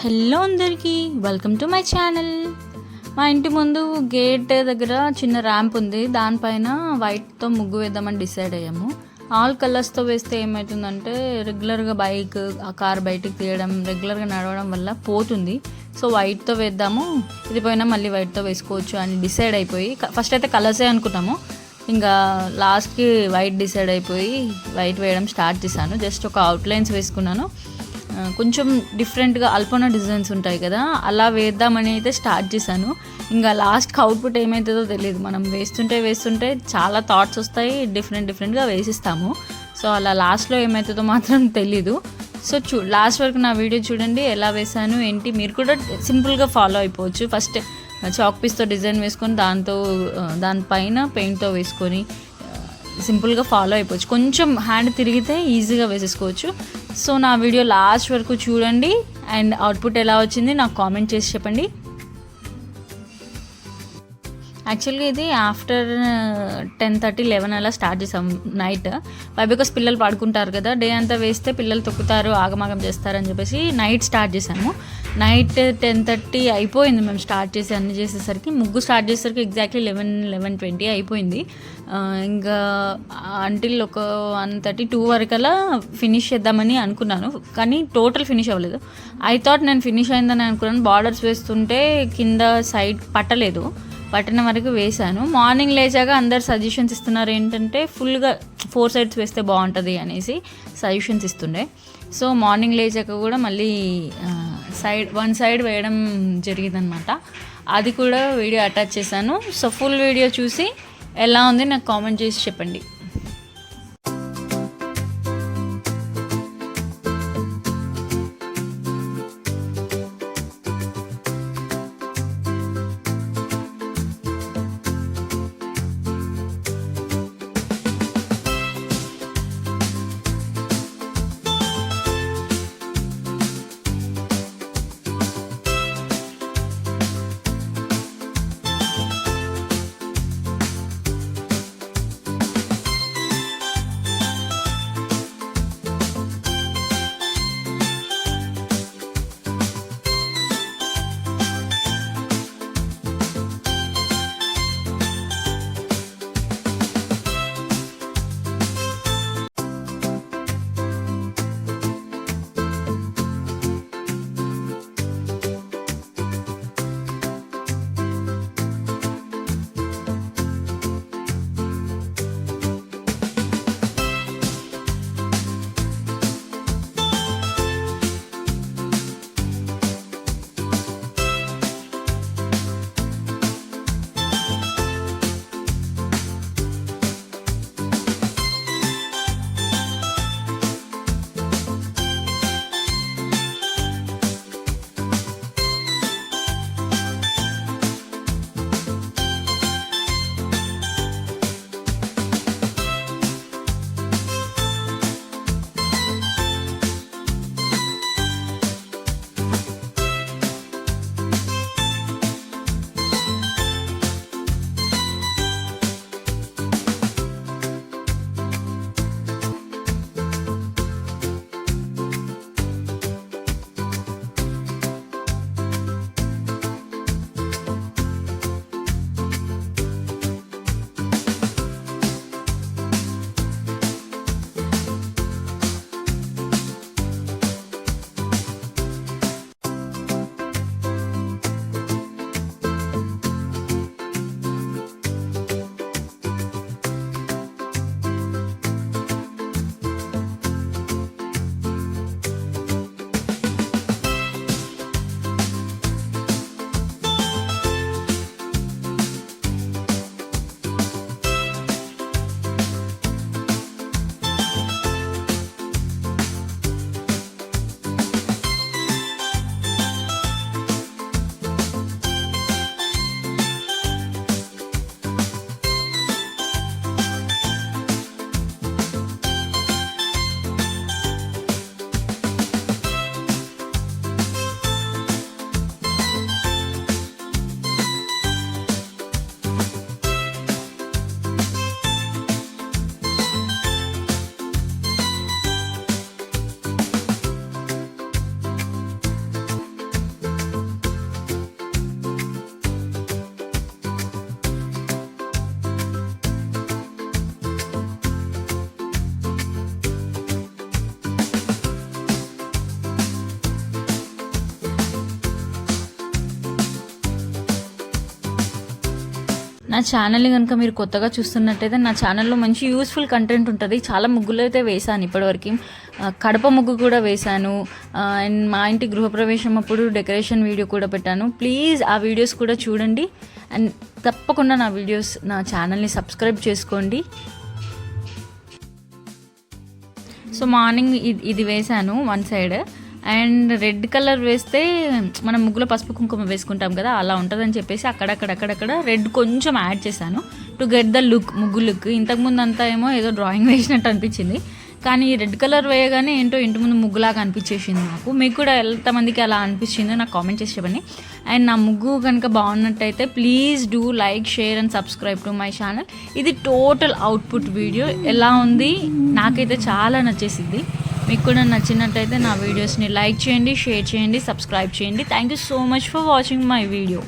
Hello అందరికీ welcome to my channel మా ఇంటి ముందు గేట్ దగ్గర చిన్న ర్యాంప్ ఉంది. దానిపైన వైట్తో ముగ్గు వేద్దామని డిసైడ్ అయ్యాము. ఆల్ కలర్స్తో వేస్తే ఏమవుతుందంటే రెగ్యులర్గా బైక్ ఆ కార్ బయటికి తీయడం రెగ్యులర్గా నడవడం వల్ల పోతుంది. సో వైట్తో వేద్దాము. ఇది పోయినా మళ్ళీ వైట్తో వేసుకోవచ్చు అని డిసైడ్ అయిపోయి ఫస్ట్ అయితే కలర్సే అనుకున్నాము. ఇంకా లాస్ట్కి వైట్ డిసైడ్ అయిపోయి వైట్ వేయడం స్టార్ట్ చేశాను. జస్ట్ ఒక అవుట్లైన్స్ వేసుకున్నాను. కొంచెం డిఫరెంట్గా అల్పన డిజైన్స్ ఉంటాయి కదా అలా వేద్దామని అయితే స్టార్ట్ చేశాను. ఇంకా లాస్ట్కి అవుట్పుట్ ఏమవుతుందో తెలియదు. మనం వేస్తుంటే వేస్తుంటే చాలా థాట్స్ వస్తాయి డిఫరెంట్ డిఫరెంట్గా వేసిస్తాము. సో అలా లాస్ట్లో ఏమవుతుందో మాత్రం తెలీదు. సో చూ లాస్ట్ వరకు నా వీడియో చూడండి ఎలా వేసాను ఏంటి మీరు కూడా సింపుల్గా ఫాలో అయిపోవచ్చు. ఫస్ట్ చాక్ పీస్తో డిజైన్ వేసుకొని దాంతో దానిపైన పెయింట్తో వేసుకొని సింపుల్గా ఫాలో అయిపోవచ్చు. కొంచెం హ్యాండ్ తిరిగితే ఈజీగా వేసేసుకోవచ్చు. సో నా వీడియో లాస్ట్ వరకు చూడండి అండ్ అవుట్పుట్ ఎలా వచ్చింది నాకు కామెంట్ చేసి చెప్పండి. యాక్చువల్గా ఇది ఆఫ్టర్ టెన్ థర్టీ లెవెన్ అలా స్టార్ట్ చేసాం నైట్ వై బికాస్ పిల్లలు పడుకుంటారు కదా డే అంతా వేస్తే పిల్లలు తొక్కుతారు ఆగమాగం చేస్తారని చెప్పేసి నైట్ స్టార్ట్ చేసాము. నైట్ టెన్ థర్టీ అయిపోయింది మేము స్టార్ట్ చేసి అన్ని చేసేసరికి. ముగ్గు స్టార్ట్ చేసేసరికి ఎగ్జాక్ట్లీ లెవెన్ లెవెన్ ట్వంటీ అయిపోయింది. ఇంకా అంటిల్ ఒక వన్ థర్టీ టూ వరకలా ఫినిష్ చేద్దామని అనుకున్నాను. కానీ టోటల్ ఫినిష్ అవ్వలేదు. ఐ థాట్ నేను ఫినిష్ అయిందని అనుకున్నాను. బార్డర్స్ వేస్తుంటే కింద సైడ్ పట్టలేదు. పట్టిన వరకు వేశాను. మార్నింగ్ లేచాక అందరు సజెషన్స్ ఇస్తున్నారు ఏంటంటే ఫుల్గా ఫోర్ సైడ్స్ వేస్తే బాగుంటుంది అనేసి సజెషన్స్ ఇస్తుండే. సో మార్నింగ్ లేచాక కూడా మళ్ళీ సైడ్ వన్ సైడ్ వేయడం జరిగిందనమాట అది కూడా వీడియో అటాచ్ చేశాను. సో ఫుల్ వీడియో చూసి ఎలా ఉంది నాకు కామెంట్ చేసి చెప్పండి. నా ఛానల్ని కనుక మీరు కొత్తగా చూస్తున్నట్టయితే నా ఛానల్లో మంచి యూస్ఫుల్ కంటెంట్ ఉంటుంది. చాలా ముగ్గులు అయితే వేశాను ఇప్పటివరకు. కడప ముగ్గు కూడా వేశాను. అండ్ మా ఇంటి గృహప్రవేశం అప్పుడు డెకరేషన్ వీడియో కూడా పెట్టాను. ప్లీజ్ ఆ వీడియోస్ కూడా చూడండి. అండ్ తప్పకుండా నా వీడియోస్ నా ఛానల్ని సబ్స్క్రైబ్ చేసుకోండి. సో మార్నింగ్ ఇది ఇది వేసాను one side and red colour వేస్తే మనం ముగ్గులో పసుపు కుంకుమ వేసుకుంటాం కదా అలా ఉంటుందని చెప్పేసి అక్కడక్కడ అక్కడక్కడ రెడ్ కొంచెం యాడ్ చేశాను. టు గెట్ ద లుక్ ముగ్గు లుక్ ఇంతకుముందు అంతా ఏమో ఏదో డ్రాయింగ్ వేసినట్టు అనిపించింది. కానీ రెడ్ కలర్ వేయగానే ఏంటో ఇంటి ముందు ముగ్గులాగా అనిపించేసింది నాకు. మీకు కూడా ఎంతమందికి అలా అనిపించిందో నాకు కామెంట్ చేసి చెప్పండి. అండ్ నా ముగ్గు కనుక బాగున్నట్టయితే please do like share and subscribe to my channel ఇది టోటల్ అవుట్పుట్ వీడియో ఎలా ఉంది? నాకైతే చాలా నచ్చేసింది. మీకు కూడా నచ్చినట్టయితే నా వీడియోస్ని లైక్ చేయండి షేర్ చేయండి సబ్స్క్రైబ్ చేయండి. Thank you so much for watching my video